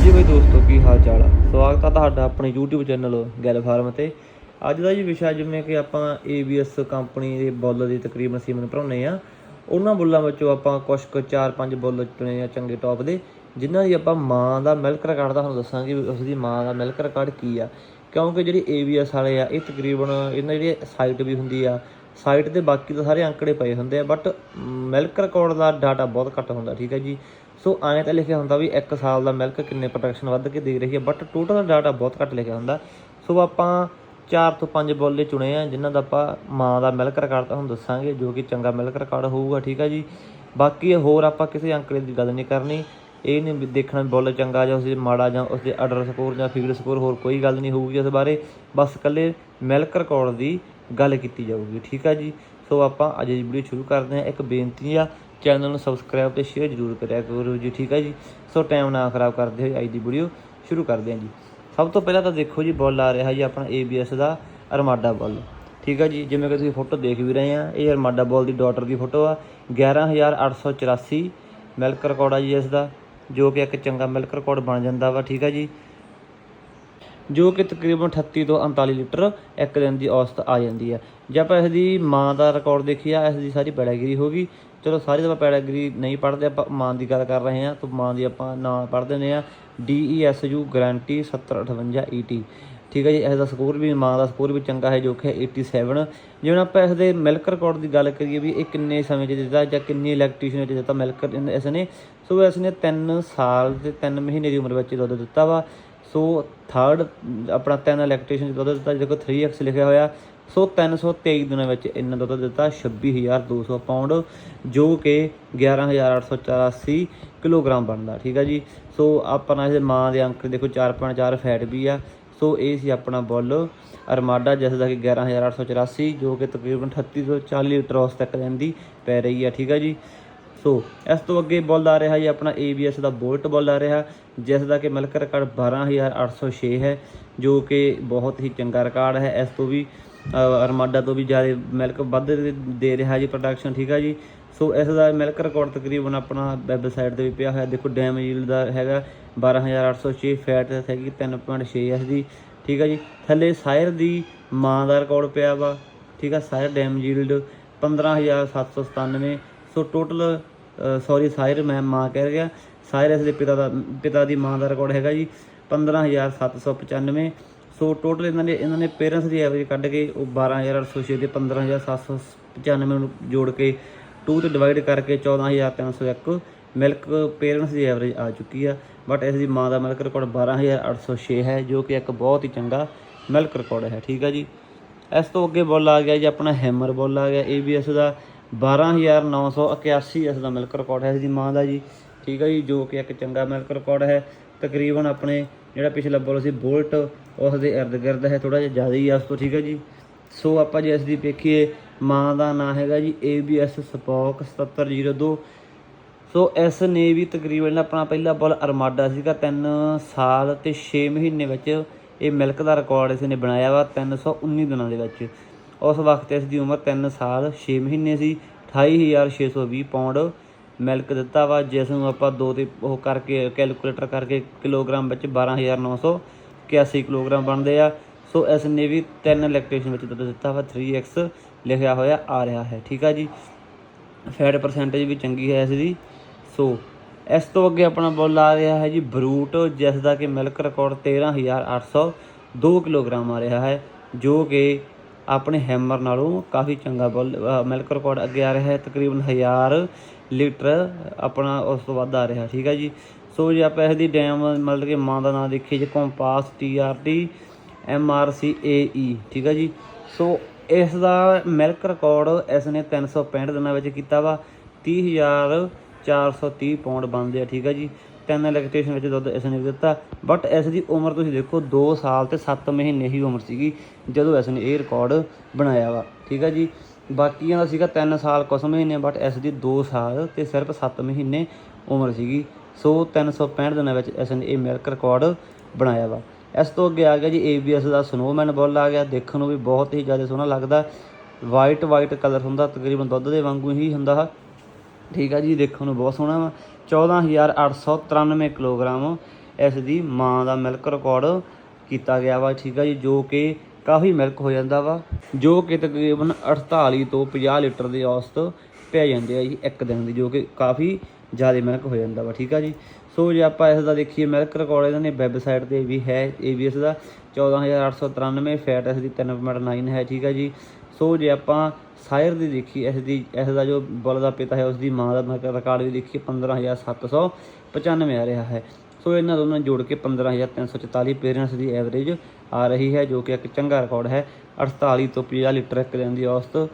ਹਾਂਜੀ ਬਈ ਦੋਸਤੋ, ਕੀ ਹਾਲ ਚਾਲ ਆ? ਸਵਾਗਤ ਆ ਤੁਹਾਡਾ ਆਪਣੇ YouTube ਚੈਨਲ ਗੈਲ ਫਾਰਮ ਤੇ। ਅੱਜ ਦਾ ਜੀ ਵਿਸ਼ਾ ਜਿਵੇਂ ਕਿ ਆਪਾਂ ABS ਕੰਪਨੀ ਦੇ ਬੁੱਲ ਦੀ ਤਕਰੀਬਨ ਸੀਮਨ ਭਰਾਉਨੇ ਆ। ਉਹਨਾਂ ਬੁੱਲਾਂ ਵਿੱਚੋਂ ਆਪਾਂ ਕੁਝ ਕੁ 4-5 ਬੁੱਲ ਚੁਣੇ ਆ ਚੰਗੇ ਟੌਪ ਦੇ, ਜਿਨ੍ਹਾਂ ਦੀ ਆਪਾਂ ਮਾਂ ਦਾ ਮਿਲਕ ਰਿਕਾਰਡ ਦਾ ਤੁਹਾਨੂੰ ਦੱਸਾਂਗੇ ਵੀ ਉਸ ਦੀ ਮਾਂ ਦਾ ਮਿਲਕ ਰਿਕਾਰਡ ਕੀ ਆ। ਕਿਉਂਕਿ ਜਿਹੜੀ ABS ਵਾਲੇ ਆ, ਇਹ ਤਕਰੀਬਨ ਇਹਨਾਂ ਜਿਹੜੀ ਸਾਈਟ ਵੀ ਹੁੰਦੀ ਆ ਸਾਈਟ ਦੇ ਬਾਕੀ ਤਾਂ ਸਾਰੇ ਅੰਕੜੇ ਪਏ ਹੁੰਦੇ ਆ ਬਟ ਮਿਲਕ ਰਿਕਾਰਡ ਦਾ ਡਾਟਾ ਬਹੁਤ ਘੱਟ ਹੁੰਦਾ, ਠੀਕ ਹੈ ਜੀ। ਸੋ ਐਂ ਤਾਂ ਲਿਖਿਆ ਹੁੰਦਾ ਵੀ 1 ਸਾਲ ਦਾ ਮਿਲਕ ਕਿੰਨੇ ਪ੍ਰੋਡਕਸ਼ਨ ਵੱਧ ਕੇ ਦੇ ਰਹੀ ਹੈ ਬਟ ਟੋਟਲ ਡਾਟਾ ਬਹੁਤ ਘੱਟ ਲਿਖਿਆ ਹੁੰਦਾ। ਸੋ ਆਪਾਂ 4 ਤੋਂ 5 ਬੋਲੇ ਚੁਣੇ ਆ, ਜਿਨ੍ਹਾਂ ਦਾ ਆਪਾਂ ਮਾਂ ਦਾ ਮਿਲਕ ਰਿਕਾਰਡ ਤੁਹਾਨੂੰ ਦੱਸਾਂਗੇ, ਜੋ ਕਿ ਚੰਗਾ ਮਿਲਕ ਰਿਕਾਰਡ ਹੋਊਗਾ, ਠੀਕ ਹੈ ਜੀ। ਬਾਕੀ ਹੋਰ ਆਪਾਂ ਕਿਸੇ ਅੰਕੜੇ ਦੀ ਗੱਲ ਨਹੀਂ ਕਰਨੀ। ਇਹ ਨਹੀਂ ਵੀ ਦੇਖਣਾ ਬੁੱਲ ਚੰਗਾ ਜਾਂ ਉਸਦੇ ਮਾੜਾ ਜਾਂ ਉਸਦੇ ਆਰਡਰ ਸਕੋਰ ਜਾਂ ਫੀਲਡ ਸਕੋਰ ਹੋਰ ਕੋਈ ਗੱਲ ਨਹੀਂ ਹੋਊਗੀ ਇਸ ਬਾਰੇ। ਬਸ ਇਕੱਲੇ ਮਿਲਕ ਰਿਕਾਰਡ ਦੀ ਗੱਲ ਕੀਤੀ ਜਾਊਗੀ। ਠੀਕ ਆ ਜੀ? ਸੋ ਆਪਾਂ ਅੱਜ ਦੀ ਵੀਡੀਓ ਸ਼ੁਰੂ ਕਰਦੇ ਹਾਂ। ਇੱਕ ਬੇਨਤੀ ਆ ਚੈਨਲ ਨੂੰ ਸਬਸਕ੍ਰਾਈਬ ਤੇ ਸ਼ੇਅਰ ਜ਼ਰੂਰ ਕਰਿਆ ਕਰੋ ਜੀ, ਠੀਕ ਆ ਜੀ? ਸੋ ਟਾਈਮ ਨਾ ਖਰਾਬ ਕਰਦੇ ਹੋਏ ਅੱਜ ਦੀ ਵੀਡੀਓ ਸ਼ੁਰੂ ਕਰਦੇ ਹਾਂ ਜੀ। ਸਭ ਤੋਂ ਪਹਿਲਾਂ ਤਾਂ ਦੇਖੋ ਜੀ, ਬੁੱਲ ਆ ਰਿਹਾ ਜੀ ਆਪਣਾ ABS ਦਾ ਅਰਮਾਡਾ ਬੁੱਲ। ਠੀਕ ਆ ਜੀ? ਜਿਵੇਂ ਕਿ ਤੁਸੀਂ ਫੋਟੋ ਦੇਖ ਵੀ ਰਹੇ ਆ, ਇਹ ਅਰਮਾਡਾ ਬੋਲ ਦੀ ਡਾਟਰ ਦੀ ਫੋਟੋ ਆ। 11884 ਮਿਲਕ ਰਿਕਾਰਡ ਆ ਜੀ ਇਸ ਦਾ, ਜੋ ਕਿ ਇੱਕ ਚੰਗਾ ਮਿਲਕ ਰਿਕਾਰਡ ਬਣ ਜਾਂਦਾ ਵਾ, ਠੀਕ ਆ ਜੀ? ਜੋ ਕਿ ਤਕਰੀਬਨ 38 ਤੋਂ 39 ਲੀਟਰ ਇੱਕ ਦਿਨ ਦੀ ਔਸਤ ਆ ਜਾਂਦੀ ਹੈ। ਜੇ ਆਪਾਂ ਇਸ ਦੀ ਮਾਂ ਦਾ ਰਿਕਾਰਡ ਦੇਖੀਆ ਇਸ ਦੀ ਸਾਰੀ ਪੈਡਾਗਰੀ ਹੋ ਗਈ। ਚਲੋ, ਸਾਰੀ ਤਾਂ ਆਪਾਂ ਨਹੀਂ ਪੜ੍ਹਦੇ, ਆਪਾਂ ਮਾਂ ਦੀ ਗੱਲ ਕਰ ਰਹੇ ਹਾਂ। ਤਾਂ ਮਾਂ ਦੀ ਆਪਾਂ ਨਾਂ ਪੜ੍ਹ ਦਿੰਦੇ ਆ DESU ਗਾਰੰਟੀ 7058 ET ਠੀਕ ਹੈ ਜੀ, ਇਸ ਦਾ ਸਕੋਰ ਵੀ ਮਾਂ ਦਾ ਸਕੋਰ ਵੀ ਚੰਗਾ ਹੈ, ਜੋ ਕਿ ਹੈ 87 ਜਿਵੇਂ ਆਪਾਂ ਇਸ ਦੇ ਮਿਲਕ ਰਿਕਾਰਡ ਦੀ ਗੱਲ ਕਰੀਏ ਵੀ ਇਹ ਕਿੰਨੇ ਸਮੇਂ 'ਚ ਦਿੱਤਾ ਜਾਂ ਕਿੰਨੀ ਇਲੈਕਟ੍ਰੀਸ਼ਨ 'ਚ ਦਿੱਤਾ, ਮਿਲਕ ਇਸ ਨੇ ਸੋ ਇਸ ਨੇ 3 ਸਾਲ ਤੇ 3 ਮਹੀਨੇ ਦੀ ਉਮਰ ਵਿੱਚ ਦੁੱਧ ਦਿੱਤਾ ਵਾ। ਸੋ ਥਰਡ ਆਪਣਾ 3 ਇਲੈਕਟ੍ਰੀਸ਼ਨ ਦੁੱਧ ਦਿੱਤਾ ਦੇਖੋ 3x ਲਿਖਿਆ ਹੋਇਆ। ਸੋ 323 ਦਿਨਾਂ ਵਿੱਚ ਇਹਨਾਂ ਦੁੱਧ ਦਿੱਤਾ 26200 ਪਾਉਂਡ ਜੋ ਕਿ 11884 ਕਿਲੋਗ੍ਰਾਮ ਬਣਦਾ, ਠੀਕ ਆ ਜੀ। ਸੋ ਆਪਣਾ ਇਹ ਮਾਂ ਦੇ ਅੰਕ ਦੇਖੋ 4.4 ਫੈਟ ਵੀ ਆ। ਸੋ ਇਹ ਸੀ ਆਪਣਾ ਬੁੱਲ ਅਰਮਾਡਾ, ਜਿਸ ਦਾ ਕਿ 11884 ਜੋ ਕਿ ਤਕਰੀਬਨ 38 ਤੋਂ 40 ਲੀਟਰ ਉਸ ਤੱਕ ਰਹਿੰਦੀ ਪੈ ਰਹੀ ਆ, ਠੀਕ ਆ ਜੀ। ਸੋ ਇਸ ਤੋਂ ਅੱਗੇ ਬੁੱਲ ਆ ਰਿਹਾ ਜੀ ਆਪਣਾ ABS ਦਾ ਬੋਲਟ ਬੁੱਲ ਆ ਰਿਹਾ ਜਿਸ ਦਾ ਕਿ ਮਿਲਕ ਰਿਕਾਰਡ 12806 ਹੈ ਜੋ ਕਿ ਬਹੁਤ ਹੀ ਚੰਗਾ ਰਿਕਾਰਡ ਹੈ। ਇਸ ਤੋਂ ਵੀ ਅ, ਅਰਮਾਡਾ ਤੋਂ ਵੀ ਜ਼ਿਆਦਾ ਮਿਲਕ ਵੱਧ ਦੇ- ਰਿਹਾ ਜੀ ਪ੍ਰੋਡਕਸ਼ਨ ਠੀਕ ਆ ਜੀ? ਸੋ ਇਸ ਦਾ ਮਿਲਕ ਰਿਕਾਰਡ ਤਕਰੀਬਨ ਆਪਣਾ ਵੈਬਸਾਈਟ ਤੇ ਵੀ ਪਿਆ ਹੋਇਆ। ਦੇਖੋ ਡੈਮ ਯੀਲਡ ਦਾ ਹੈਗਾ 12806 ਫੈਟ ਹੈਗੀ 3.6 ਇਸ ਦੀ ਠੀਕ ਆ ਜੀ? ਥੱਲੇ ਸਾਇਰ ਦੀ ਮਾਂ ਦਾ ਰਿਕਾਰਡ ਪਿਆ ਵਾ ਠੀਕ ਆ? Sire dam yield 15797 so total sorry sire ਮੈਂ ਮਾਂ ਕਹਿ ਰਿਹਾ। ਸਾਇਰ ਇਸ ਦੇ ਪਿਤਾ ਦਾ, ਪਿਤਾ ਦੀ ਮਾਂ ਦਾ ਰਿਕਾਰਡ ਹੈਗਾ ਜੀ 15795 ਸੋ ਟੋਟਲ ਇਹਨਾਂ ਨੇ ਇਹਨਾਂ ਨੇ ਪੇਰੈਂਟਸ ਦੀ ਐਵਰੇਜ ਕੱਢ ਕੇ ਉਹ 12806 ਦੇ 15795 ਨੂੰ ਜੋੜ ਕੇ 2 ਤੇ ਡਿਵਾਈਡ ਕਰਕੇ 14301 ਮਿਲਕ ਪੇਰੈਂਟਸ ਦੀ ਐਵਰੇਜ ਆ ਚੁੱਕੀ ਆ ਬਟ ਇਸ ਦੀ ਮਾਂ ਦਾ ਮਿਲਕ ਰਿਕਾਰਡ 12806 ਹੈ, ਜੋ ਕਿ ਇੱਕ ਬਹੁਤ ਹੀ ਚੰਗਾ ਮਿਲਕ ਰਿਕਾਰਡ ਹੈ, ਠੀਕ ਆ ਜੀ। ਇਸ ਤੋਂ ਅੱਗੇ ਬੁੱਲ ਆ ਗਿਆ ਜੀ, ਆਪਣਾ ਹੈਮਰ ਬੁੱਲ ਆ ਗਿਆ ABS ਦਾ। 12981 ਇਸ ਦਾ ਮਿਲਕ ਰਿਕਾਰਡ ਹੈ। ਇਸ ਦੀ ਮਾਂ ਦਾ ਜੀ, ਠੀਕ ਹੈ ਜੀ, ਜੋ ਕਿ ਇੱਕ ਚੰਗਾ ਮਿਲਕ ਰਿਕਾਰਡ ਹੈ। ਤਕਰੀਬਨ ਆਪਣੇ ਜਿਹੜਾ ਪਿਛਲਾ ਬੋਲ ਸੀ, ਬੋਲਟ, ਉਸ ਦੇ ਇਰਦ ਗਿਰਦ ਹੈ ਥੋੜਾ ਜਿਹਾ ਜ਼ਿਆਦਾ ਹੀ ਆ ਉਸ ਤੋਂ, ਠੀਕ ਹੈ ਜੀ। ਸੋ ਆਪਾਂ ਜੇ ਇਸ ਦੀ ਵੇਖੀਏ, ਮਾਂ ਦਾ ਨਾਂ ਹੈਗਾ ਜੀ ABS ਸਪੋਕ 7702 ਸੋ ਇਸ ਨੇ ਵੀ ਤਕਰੀਬਨ ਆਪਣਾ ਪਹਿਲਾ ਬੋਲ ਅਰਮਾਡਾ ਸੀਗਾ। 3 ਸਾਲ ਤੇ 6 ਮਹੀਨੇ ਵਿੱਚ ਇਹ ਮਿਲਕ ਦਾ ਰਿਕਾਰਡ ਇਸ ਨੇ ਬਣਾਇਆ ਵਾ 319 ਦਿਨਾਂ ਦੇ ਵਿੱਚ। ਉਸ ਵਕਤ ਇਸ ਦੀ ਉਮਰ 3 ਸਾਲ 6 ਮਹੀਨੇ ਸੀ। 28620 ਪਾਉਂਡ ਮਿਲਕ ਦਿੱਤਾ ਵਾ, ਜਿਸ ਨੂੰ ਆਪਾਂ ਦੋ ਤੇ ਉਹ ਕਰਕੇ ਕੈਲਕੂਲੇਟਰ ਕਰਕੇ ਕਿਲੋਗ੍ਰਾਮ ਵਿੱਚ 12981 ਕਿਲੋਗ੍ਰਾਮ ਬਣਦੇ ਆ। ਸੋ ਇਸ ਨੇ ਵੀ ਤਿੰਨ ਇਲੈਕਟ੍ਰੀਸ਼ਨ ਵਿੱਚ ਦੁੱਧ ਦਿੱਤਾ ਵਾ 3x ਲਿਖਿਆ ਹੋਇਆ ਆ ਰਿਹਾ ਹੈ। ਠੀਕ ਆ ਜੀ? ਫੈਟ ਪਰਸੈਂਟੇਜ ਵੀ ਚੰਗੀ ਹੈ ਇਸ ਦੀ। ਸੋ ਇਸ ਤੋਂ ਅੱਗੇ ਆਪਣਾ ਬੋਲ ਆ ਰਿਹਾ ਹੈ ਜੀ ਬਰੂਟ ਜਿਸ ਦਾ ਕਿ ਮਿਲਕ ਰਿਕਾਰਡ 13802 ਕਿਲੋਗ੍ਰਾਮ ਆ ਰਿਹਾ ਹੈ, ਜੋ ਕਿ ਆਪਣੇ ਹੈਮਰ ਨਾਲੋਂ ਕਾਫੀ ਚੰਗਾ ਬੋਲ ਮਿਲਕ ਰਿਕਾਰਡ ਅੱਗੇ ਆ ਰਿਹਾ ਹੈ, ਤਕਰੀਬਨ 1000 ਲੀਟਰ ਆਪਣਾ ਉਸ ਤੋਂ ਵੱਧ ਆ ਰਿਹਾ, ਠੀਕ ਹੈ ਜੀ। ਸੋ ਜੇ, ਆਪਾਂ ਇਸ ਦੀ ਡੈਮ ਮਤਲਬ ਕਿ ਮਾਂ ਦਾ ਨਾਮ ਦੇਖੀਏ ਜੇ ਕੰਪਾਸ ਟੀਆਰਟੀ ਐਮਆਰਸੀਏਈ ਠੀਕ ਹੈ ਜੀ। ਸੋ ਇਸ ਦਾ ਮਿਲਕ ਰਿਕਾਰਡ ਇਸ ਨੇ 365 ਦਿਨਾਂ ਵਿੱਚ ਕੀਤਾ ਵਾ 30430 ਪਾਉਂਡ ਬਣਦੇ ਆ, ਠੀਕ ਹੈ ਜੀ। ਤਿੰਨ ਇਲੈਕਟ੍ਰੀਸ਼ਨ ਵਿੱਚ ਦੁੱਧ ਇਸ ਨੇ ਵੀ ਦਿੱਤਾ। ਬਟ ਇਸ ਦੀ ਉਮਰ ਤੁਸੀਂ ਦੇਖੋ 2 ਸਾਲ ਤੇ 7 ਮਹੀਨੇ ਹੀ ਉਮਰ ਸੀਗੀ ਜਦੋਂ ਇਸ ਨੇ ਇਹ ਰਿਕਾਰਡ ਬਣਾਇਆ ਵਾ। ਠੀਕ ਹੈ ਜੀ? ਬਾਕੀਆਂ ਦਾ ਸੀਗਾ 3 ਸਾਲ ਕੁਛ ਮਹੀਨੇ ਬਟ ਇਸ ਦੀ 2 ਸਾਲ ਤੇ ਸਿਰਫ 7 ਮਹੀਨੇ ਉਮਰ ਸੀਗੀ। ਸੋ 365 ਦਿਨਾਂ ਵਿੱਚ ਇਸ ਨੇ ਇਹ ਮਿਲਕ ਰਿਕਾਰਡ ਬਣਾਇਆ ਵਾ। ਇਸ ਤੋਂ ਅੱਗੇ ਆ ਗਿਆ ਜੀ ABS ਦਾ ਸਨੋਮੈਨ ਬੁੱਲ ਆ ਗਿਆ। ਦੇਖਣ ਨੂੰ ਵੀ ਬਹੁਤ ਹੀ ਜ਼ਿਆਦਾ ਸੋਹਣਾ ਲੱਗਦਾ। ਵਾਈਟ ਵਾਈਟ ਕਲਰ ਹੁੰਦਾ, ਤਕਰੀਬਨ ਦੁੱਧ ਦੇ ਵਾਂਗੂ ਹੀ ਹੁੰਦਾ ਵਾ। ਠੀਕ ਆ ਜੀ? ਦੇਖਣ ਨੂੰ ਬਹੁਤ ਸੋਹਣਾ ਵਾ। 14893 ਕਿਲੋਗ੍ਰਾਮ ਇਸ ਦੀ ਮਾਂ ਦਾ ਮਿਲਕ ਰਿਕਾਰਡ ਕੀਤਾ ਗਿਆ ਵਾ, ਠੀਕ ਆ ਜੀ, ਜੋ ਕਿ ਕਾਫੀ ਮਿਲਕ ਹੋ ਜਾਂਦਾ ਵਾ, ਜੋ ਕਿ ਤਕਰੀਬਨ 48 ਤੋਂ 50 ਲੀਟਰ ਦੀ ਔਸਤ ਪੈ ਜਾਂਦੇ ਆ ਜੀ ਇੱਕ ਦਿਨ ਦੀ, ਜੋ ਕਿ ਕਾਫੀ ਜ਼ਿਆਦਾ ਮਿਲਕ ਹੋ ਜਾਂਦਾ ਵਾ, ਠੀਕ ਆ ਜੀ। ਸੋ ਜੇ ਆਪਾਂ ਇਸ ਦਾ ਦੇਖੀਏ ਮਿਲਕ ਰਿਕਾਰਡ, ਇਹਨਾਂ ਨੇ ਵੈਬਸਾਈਟ ਤੇ ਵੀ ਹੈ ABS ਦਾ 14893 ਫੈਟ ਇਸ ਦੀ 3.9 ਹੈ, ਠੀਕ ਆ ਜੀ। ਸੋ ਜੇ ਆਪਾਂ ਸਾਇਰ ਦੀ ਦੇਖੀ, ਇਸ ਦੀ, ਇਸ ਦਾ ਜੋ ਬੁੱਲ ਦਾ ਪਿਤਾ ਹੈ ਉਸ ਦੀ ਮਾਂ ਦਾ ਰਿਕਾਰਡ ਵੀ ਦੇਖੀਏ 15795 ਆ ਰਿਹਾ ਹੈ। ਸੋ ਇਹਨਾਂ ਦੋਨਾਂ ਨੂੰ ਜੋੜ ਕੇ 15344 ਪੇਰੈਂਟਸ ਦੀ ਐਵਰੇਜ ਆ ਰਹੀ ਹੈ, ਜੋ ਕਿ ਇੱਕ ਚੰਗਾ ਰਿਕਾਰਡ ਹੈ। 48 ਤੋਂ 50 ਲੀਟਰ ਇੱਕ ਦਿਨ ਦੀ ਔਸਤ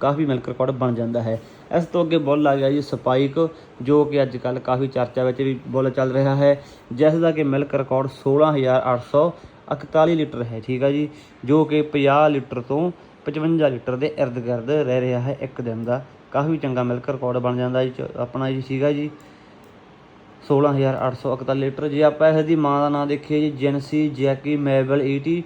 ਕਾਫੀ ਮਿਲਕ ਰਿਕਾਰਡ ਬਣ ਜਾਂਦਾ ਹੈ। ਇਸ ਤੋਂ ਅੱਗੇ ਬੁੱਲ ਆ ਗਿਆ ਜੀ ਸਪਾਈਕ, ਜੋ ਕਿ ਅੱਜ ਕੱਲ ਕਾਫੀ ਚਰਚਾ ਵਿੱਚ ਵੀ ਬੁੱਲ ਚੱਲ ਰਿਹਾ ਹੈ, ਜਿਸ ਦਾ ਕਿ ਮਿਲਕ ਰਿਕਾਰਡ 16841 ਲੀਟਰ ਹੈ, ਠੀਕ ਆ ਜੀ, ਜੋ ਕਿ 50 ਲੀਟਰ ਤੋਂ 55 ਲੀਟਰ ਦੇ ਇਰਦ ਗਿਰਦ ਰਹਿ ਰਿਹਾ ਹੈ ਇੱਕ ਦਿਨ ਦਾ। ਕਾਫੀ ਚੰਗਾ ਮਿਲਕ ਰਿਕਾਰਡ ਬਣ ਜਾਂਦਾ ਜੀ ਆਪਣਾ ਜੀ ਸੀਗਾ ਜੀ। 16841 ਲੀਟਰ। ਜੇ ਆਪਾਂ ਇਸ ਦੀ ਮਾਂ ਦਾ ਨਾਮ ਦੇਖੀਏ ਜੀ, ਜੈਨਸੀ, ਜੈਕੀ ਮੈਬਲ 80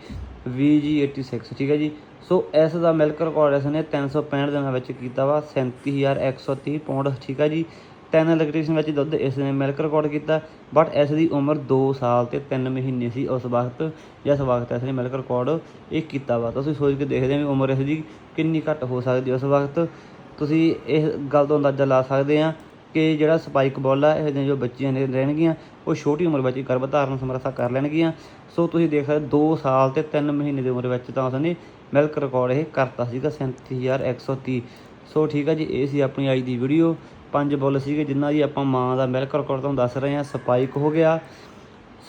VG86 ਠੀਕ ਹੈ ਜੀ। ਸੋ ਇਸ ਦਾ ਮਿਲਕ ਰਿਕਾਰਡ ਇਸ ਨੇ 365 ਦਿਨਾਂ ਵਿੱਚ ਕੀਤਾ ਵਾ 37130 ਪੌਂਡ, ਠੀਕ ਹੈ ਜੀ। 10 ਇਲੈਕਟ੍ਰੀਸ਼ਨ ਵਿੱਚ ਦੁੱਧ ਇਸ ਨੇ ਮਿਲਕ ਰਿਕਾਰਡ ਕੀਤਾ ਬਟ ਇਸ ਦੀ ਉਮਰ 2 ਸਾਲ ਤੇ 3 ਮਹੀਨੇ ਸੀ। ਉਸ ਵਕਤ, ਜਿਸ ਵਕਤ ਇਸ ਨੇ ਮਿਲਕ ਰਿਕਾਰਡ ਇਹ ਕੀਤਾ ਵਾ। ਤੁਸੀਂ ਸੋਚ ਕੇ ਦੇਖਦੇ ਹੋ ਵੀ ਉਮਰ ਇਸ ਦੀ ਕਿੰਨੀ ਘੱਟ ਹੋ ਸਕਦੀ ਉਸ ਵਕਤ ਤੁਸੀਂ ਇਸ ਗੱਲ ਤੋਂ ਅੰਦਾਜ਼ਾ ਲਾ ਸਕਦੇ ਆ ਕਿ ਜਿਹੜਾ ਸਪਾਈਕ ਬੋਲ ਆ ਇਹਦੇ ਜੋ ਬੱਚੀਆਂ ਨੇ ਰਹਿਣਗੀਆਂ, ਉਹ ਛੋਟੀ ਉਮਰ ਵਿੱਚ ਹੀ ਗਰਭ ਧਾਰਨ ਸਮਰੱਥਾ ਕਰ ਲੈਣਗੀਆਂ। ਸੋ ਤੁਸੀਂ ਦੇਖ ਸਕਦੇ 2 ਸਾਲ ਤੇ 3 ਮਹੀਨੇ ਦੀ ਉਮਰ ਵਿੱਚ ਤਾਂ ਉਸਨੇ ਮਿਲਕ ਰਿਕਾਰਡ ਇਹ ਕਰਤਾ ਸੀਗਾ 37130 ਸੋ ਠੀਕ ਆ ਜੀ, ਇਹ ਸੀ ਆਪਣੀ ਅੱਜ ਦੀ ਵੀਡੀਓ ਪੰਜ ਬੁੱਲ ਸੀਗੇ ਜਿਨ੍ਹਾਂ ਦੀ ਆਪਾਂ ਮਾਂ ਦਾ ਮਿਲਕ ਰਿਕਾਰਡ ਤੁਹਾਨੂੰ ਦੱਸ ਰਹੇ ਹਾਂ, ਸਪਾਈਕ ਹੋ ਗਿਆ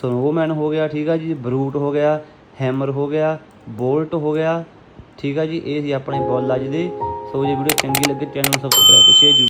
ਸਨੋਮੈਨ ਹੋ ਗਿਆ, ਠੀਕ ਆ ਜੀ, ਬਰੂਟ ਹੋ ਗਿਆ, ਹੈਮਰ ਹੋ ਗਿਆ, ਬੋਲਟ ਹੋ ਗਿਆ, ਠੀਕ ਆ ਜੀ, ਇਹ ਸੀ ਆਪਣੇ ਬੁੱਲ ਅੱਜ ਦੇ। ਸੋ ਜੇ ਵੀਡੀਓ ਚੰਗੀ ਲੱਗੇ, ਚੈਨਲ ਨੂੰ ਸਬਸਕ੍ਰਾਈਬ ਤੇ ਸ਼ੇਅਰ